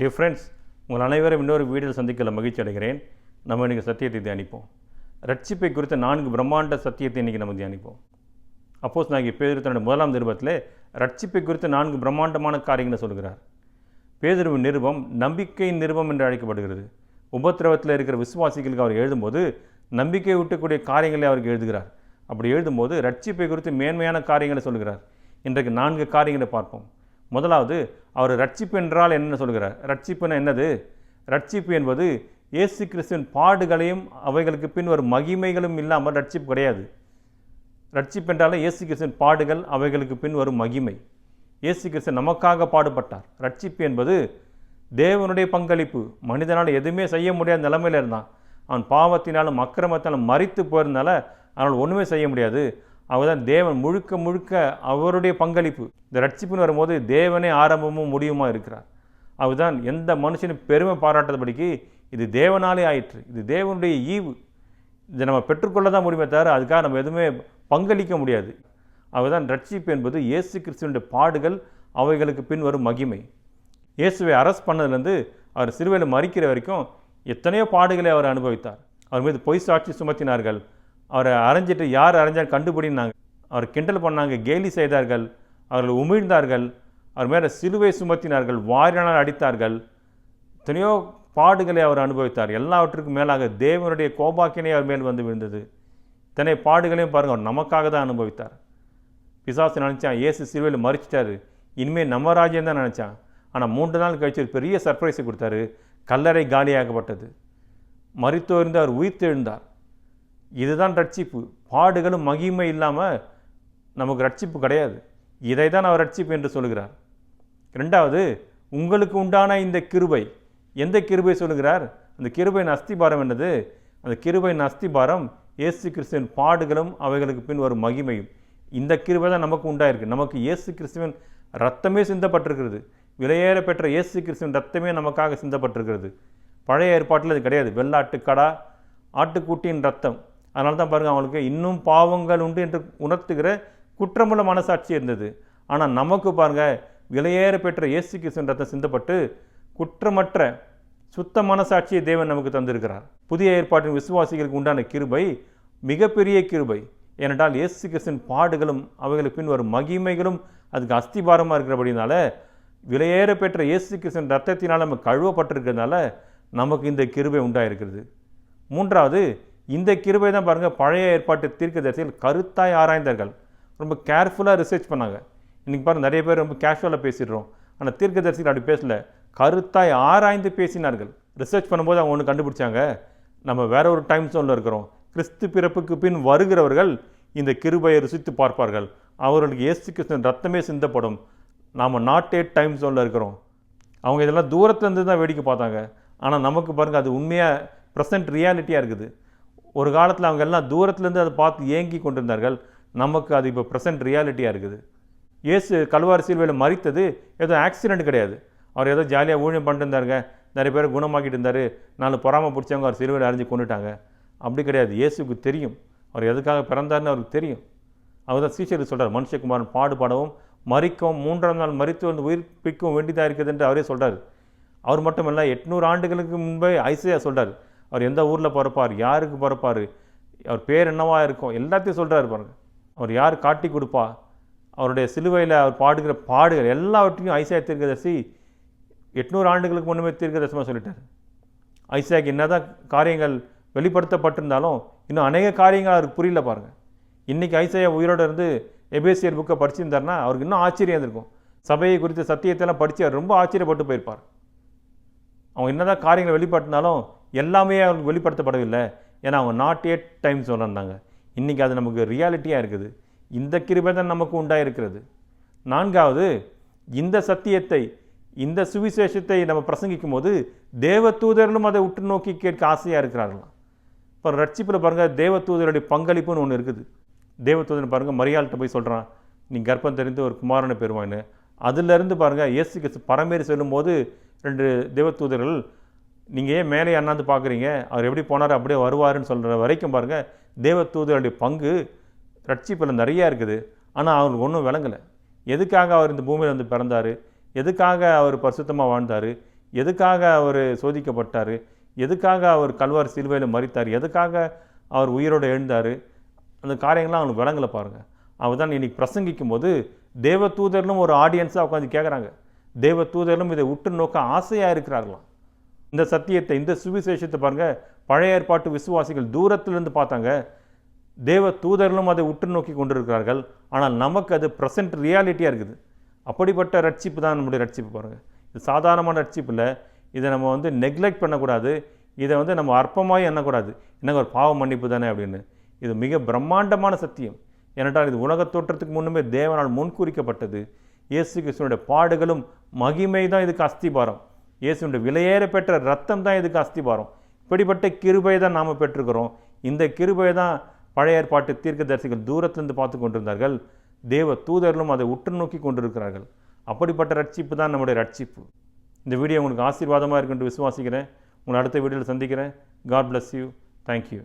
Dear friends உங்கள் அனைவரும் இன்னொரு வீடியோ சந்திக்கல மகிழ்ச்சி அடைகிறேன். நம்ம இன்றைக்கி சத்தியத்தை தியானிப்போம். ரட்சிப்பை குறித்த நான்கு பிரம்மாண்ட சத்தியத்தை இன்றைக்கி நம்ம தியானிப்போம். அப்போஸ் நான் பேதர் தன்னுடைய முதலாம் நிருபத்தில் ரட்சிப்பை குறித்த நான்கு பிரம்மாண்டமான காரியங்களை சொல்கிறார். பேதருவின் நிருபம் நம்பிக்கையின் நிருபம் என்று அழைக்கப்படுகிறது. உபத்திரவத்தில் இருக்கிற விசுவாசிகளுக்கு அவர் எழுதும்போது நம்பிக்கை ஊட்டக்கூடிய காரியங்களை அவருக்கு எழுதுகிறார். அப்படி எழுதும்போது ரட்சிப்பை குறித்து மேன்மையான காரியங்களை சொல்கிறார். இன்றைக்கு நான்கு காரியங்களை பார்ப்போம். முதலாவது அவர் ரட்சிப்பு என்றால் என்ன சொல்கிறார் ரட்சிப்புன என்னது? ரட்சிப்பு என்பது இயேசு கிறிஸ்துவின் பாடுகளையும் அவைகளுக்கு பின் ஒரு மகிமைகளும் இல்லாமல் ரட்சிப்பு கிடையாது. ரட்சிப்பு என்றாலே இயேசு கிறிஸ்துவின் பாடுகள் அவைகளுக்கு பின் ஒரு மகிமை. இயேசு கிறிஸ்து நமக்காக பாடுபட்டார். ரட்சிப்பு என்பது தேவனுடைய பங்களிப்பு. மனிதனால் எதுவுமே செய்ய முடியாத நிலைமையில் இருந்தான். அவன் பாவத்தினாலும் அக்கிரமத்தினாலும் மறித்து போயிருந்தால அவனால் ஒன்றுமே செய்ய முடியாது. அவர்தான் தேவன் முழுக்க முழுக்க அவருடைய பங்களிப்பு. இந்த ரட்சிப்புன்னு வரும்போது தேவனே ஆரம்பமும் முடியுமா இருக்கிறார். அவர்தான் எந்த மனுஷனும் பெருமை பாராட்டாதபடிக்கு இது தேவனாலே ஆயிற்று. இது தேவனுடைய ஈவு. இதை நம்ம பெற்றுக்கொள்ள தான் முடியுமே தவிர அதுக்காக நம்ம எதுவுமே பங்களிக்க முடியாது. அவர்தான் ரட்சிப்பு என்பது இயேசு கிறிஸ்துவனுடைய பாடுகள் அவைகளுக்கு பின் வரும் மகிமை. இயேசுவை அரஸ்ட் பண்ணதுலேருந்து அவர் சிறுவையில் மறிக்கிற வரைக்கும் எத்தனையோ பாடுகளை அவர் அனுபவித்தார். அவர் மீது பொய் சாட்சி சுமத்தினார்கள். அவரை அரைஞ்சிட்டு யார் அரைஞ்சால் கண்டுபிடினாங்க அவர் கிண்டல் பண்ணாங்க கேலி செய்தார்கள் அவர்கள் உமிழ்ந்தார்கள் அவர் மேலே சிலுவை சுமத்தினார்கள் வாரினால் அடித்தார்கள். எத்தனையோ பாடுகளை அவர் அனுபவித்தார். எல்லாவற்றுக்கும் மேலாக தேவனுடைய கோபாக்கினை அவர் மேல் வந்து விழுந்தது. இத்தனை பாடுகளையும் பாருங்கள் அவர் நமக்காக தான் அனுபவித்தார். பிசாசு நினச்சான் ஏசு சிலுவையில் மறிச்சிட்டாரு இனிமேல் நம்ம ராஜ்யம் தான் நினச்சான். ஆனால் மூன்று நாள் கழிச்சு ஒரு பெரிய சர்ப்ரைஸை கொடுத்தாரு. கல்லறை காலியாகப்பட்டது மறித்தோர்ந்து அவர் உயிர்த்தெழுந்தார். இதுதான் ரட்சிப்பு. பாடுகளும் மகிமை இல்லாமல் நமக்கு ரட்சிப்பு கிடையாது. இதை தான் அவர் ரட்சிப்பு என்று சொல்கிறார் ரெண்டாவது உங்களுக்கு உண்டான இந்த கிருபை. எந்த கிருபை சொல்லுகிறார்? அந்த கிருபையின் அஸ்திபாரம் என்னது? அந்த கிருபையின் அஸ்திபாரம் இயேசு கிறிஸ்துவின் பாடுகளும் அவைகளுக்கு பின் வரும் மகிமையும். இந்த கிருபை தான் நமக்கு உண்டாயிருக்கு. நமக்கு இயேசு கிறிஸ்துவின் ரத்தமே சிந்தப்பட்டிருக்கிறது. விலையேற பெற்ற இயேசு கிறிஸ்துவின் ரத்தமே நமக்காக சிந்தப்பட்டிருக்கிறது. பழைய ஏற்பாட்டில் அது கிடையாது. வெள்ளாட்டு கடா ஆட்டுக்குட்டியின் ரத்தம் அதனால தான் பாருங்கள் அவங்களுக்கு இன்னும் பாவங்கள் உண்டு என்று உணர்த்துகிற குற்றமுள்ள மனசாட்சி இருந்தது. ஆனால் நமக்கு பாருங்கள் விலையேற பெற்ற இயேசு கிருஷ்ணன் ரத்தம் சிந்தப்பட்டு குற்றமற்ற சுத்த மனசாட்சியை தேவன் நமக்கு தந்திருக்கிறார். புதிய ஏற்பாட்டின் விசுவாசிகளுக்கு உண்டான கிருபை மிகப்பெரிய கிருபை. ஏனென்றால் இயேசு கிருஷ்ணன் பாடுகளும் அவைகளுக்கு பின் வரும் மகிமைகளும் அதுக்கு அஸ்திபாரமாக இருக்கிறபடினால விலையேற பெற்ற இயேசு கிருஷ்ணன் ரத்தத்தினால் நம்ம கழுவப்பட்டிருக்கிறதுனால நமக்கு இந்த கிருபை உண்டாயிருக்கிறது. மூன்றாவது இந்த கிருபை தான் பாருங்கள் பழைய ஏற்பாட்டு தீர்க்கதரிசிகள் கருத்தாய் ஆராய்ந்தார்கள். ரொம்ப கேர்ஃபுல்லாக ரிசர்ச் பண்ணாங்க. இன்றைக்கி பாருங்கள் நிறைய பேர் ரொம்ப கேஷுவலாக பேசிடுறோம். ஆனால் தீர்க்கதரிசிகள் அப்படி பேசல. கருத்தாய் ஆராய்ந்து பேசினார்கள். ரிசர்ச் பண்ணும்போது அவங்க ஒன்று கண்டுபிடிச்சாங்க. நம்ம வேற ஒரு டைம் ஜோனில் இருக்கிறோம். கிறிஸ்து பிறப்புக்கு பின் வருகிறவர்கள் இந்த கிருபையை ருசித்து பார்ப்பார்கள். அவர்களுக்கு இயேசு கிருஷ்ணன் ரத்தமே சிந்தப்படும். நாம் நாட் எயிட் டைம் ஜோனில் இருக்கிறோம். அவங்க இதெல்லாம் தூரத்துலேருந்து தான் வேடிக்கை பார்த்தாங்க. ஆனால் நமக்கு பாருங்கள் அது உண்மையாக ப்ரெசன்ட் ரியாலிட்டியாக இருக்குது. ஒரு காலத்தில் அவங்க எல்லாம் தூரத்துலேருந்து அதை பார்த்து ஏங்கி கொண்டிருந்தார்கள். நமக்கு அது இப்போ ப்ரெசன்ட் ரியாலிட்டியாக இருக்குது. இயேசு கல்வாரி சிலுவையில் மறித்தது ஏதோ ஆக்சிடென்ட் கிடையாது. அவர் ஏதோ ஜாலியாக ஊழியம் பண்ணிட்டு நிறைய பேர் குணமாக்கிட்டு இருந்தார். நாலு பொறாமை பிடிச்சவங்க அவர் சிலுவையில் அரைஞ்சு கொண்டுட்டாங்க. அப்படி கிடையாது. இயேசுக்கு தெரியும். அவர் எதுக்காக பிறந்தார்னு அவருக்கு தெரியும். அவர் தான் சீச்சர் சொல்கிறார் மனுஷகுமாரன் பாடுபடவும் மறிக்கவும் மூன்றாம் நாள் மறித்து வந்து உயிர்ப்பிக்கவும் வேண்டியதாக இருக்குது என்று அவரே சொல்கிறார் அவர் மட்டும் இல்லை எட்நூறு ஆண்டுகளுக்கு முன்பே ஐசையா சொல்கிறார் அவர் எந்த ஊரில் பிறப்பார் யாருக்கு பிறப்பார் அவர் பேர் என்னவாக இருக்கும் எல்லாத்தையும் சொல்கிறாரு பாருங்கள் அவர் யார் காட்டி கொடுப்பா? அவருடைய சிலுவையில் அவர் பாடுகிற பாடுகள் எல்லாவற்றையும் ஐசியா தீர்க்கதரிசி எட்நூறு ஆண்டுகளுக்கு முன்னுமே தீர்க்கதரிசமாக சொல்லிட்டார். ஐசியாக்கு என்னதான் காரியங்கள் வெளிப்படுத்தப்பட்டிருந்தாலும் இன்னும் அநேக காரியங்கள் அவருக்கு புரியல பாருங்கள் இன்றைக்கி ஐசையா உயிரோடு இருந்து எபேசியர் புக்கை படிச்சிருந்தாருன்னா அவருக்கு இன்னும் ஆச்சரியம் இருந்திருக்கும். சபையை குறித்த சத்தியத்தெல்லாம் படித்து அவர் ரொம்ப ஆச்சரியப்பட்டு போயிருப்பார். அவங்க என்னதான் காரியங்கள் வெளிப்பட்டுனாலும் எல்லாமே அவங்களுக்கு வெளிப்படுத்தப்படவில்லை. ஏன்னா அவங்க நாட் எட் டைம் சொல்லிருந்தாங்க இன்றைக்கி அது நமக்கு ரியாலிட்டியாக இருக்குது. இந்த கிருபை தான் நமக்கு உண்டாயிருக்கிறது. நான்காவது இந்த சத்தியத்தை இந்த சுவிசேஷத்தை நம்ம பிரசங்கிக்கும் போது தேவ தூதர்களும் அதை உற்று நோக்கி கேட்க ஆசையாக இருக்கிறார்களாம். இப்போ ரட்சிப்பில் பாருங்கள் தேவ தூதருடைய பங்களிப்புன்னு ஒன்று இருக்குது. தேவ தூதன் பாருங்கள் மரியாள்கிட்ட போய் சொல்கிறான் நீ கர்ப்பம் தெரிந்து ஒரு குமாரனை பெறுவான்னு அதிலிருந்து பாருங்கள் இயேசு கிறிஸ்து பரமேறி சொல்லும்போது ரெண்டு தேவதூதர்கள் நீங்கள் ஏன் மேலே அண்ணாந்து பார்க்குறீங்க? அவர் எப்படி போனார்? அப்படியே வருவாருன்னு சொல்கிற வரைக்கும் பாருங்கள் தேவதூதருடைய பங்கு ரட்சிப்பில் நிறையா இருக்குது. ஆனால் அவங்களுக்கு ஒன்றும் விளங்கலை. எதுக்காக அவர் இந்த பூமியில் வந்து பிறந்தார்? எதுக்காக அவர் பரிசுத்தமாக வாழ்ந்தார்? எதுக்காக அவர் சோதிக்கப்பட்டார்? எதுக்காக அவர் கல்வார் சிலுவையில் மறித்தார் எதுக்காக அவர் உயிரோடு எழுந்தார்? அந்த காரியங்கள்லாம் அவங்களுக்கு விளங்கலை பாருங்கள் அவர் தான் இன்றைக்கி பிரசங்கிக்கும் போது தேவ தூதர்களும் ஒரு ஆடியன்ஸாக உட்காந்து கேட்குறாங்க தேவ தூதர்களும் இதை உற்று நோக்க ஆசையாக இருக்கிறார்களாம். இந்த சத்தியத்தை இந்த சுவிசேஷத்தை பாருங்க. பழைய ஏற்பாட்டு விசுவாசிகள் தூரத்திலிருந்து பார்த்தாங்க. தேவ தூதர்களும் அதை உற்று நோக்கி கொண்டிருக்கிறார்கள். ஆனால் நமக்கு அது ப்ரெசன்ட் ரியாலிட்டியாக இருக்குது. அப்படிப்பட்ட ரட்சிப்பு தான் நம்முடைய ரட்சிப்பு பாருங்கள் இது சாதாரணமான ரட்சிப்பு இல்லை. இதை நம்ம வந்து நெக்லெக்ட் பண்ணக்கூடாது. இதை வந்து நம்ம அற்பமாகி எண்ணக்கூடாது. என்னங்க ஒரு பாவ மன்னிப்பு தானே அப்படின்னு. இது மிக பிரம்மாண்டமான சத்தியம். ஏனென்றால் இது உலகத் தோற்றத்துக்கு முன்னுமே தேவனால் முன்குறிக்கப்பட்டது. இயேசு கிருஷ்ணனுடைய பாடுகளும் மகிமை தான் இதுக்கு அஸ்திபாரம். இயேசுனுடைய விலையேற பெற்ற ரத்தம் தான் இதுக்கு அஸ்திபாரம். இப்படிப்பட்ட கிருபை தான் நாம் பெற்றுக்கிறோம் இந்த கிருபை தான் பழைய ஏற்பாட்டு தீர்க்கதரிசிகள் தூரத்திலிருந்து பார்த்து கொண்டிருந்தார்கள். தேவ தூதர்களும் அதை உற்று நோக்கி கொண்டிருக்கிறார்கள். அப்படிப்பட்ட ரட்சிப்பு தான் நம்முடைய ரட்சிப்பு. இந்த வீடியோ உங்களுக்கு ஆசீர்வாதமாக இருக்குன்னு விசுவாசிக்கிறேன். உங்களை அடுத்த வீடியோவில் சந்திக்கிறேன். God bless you thank you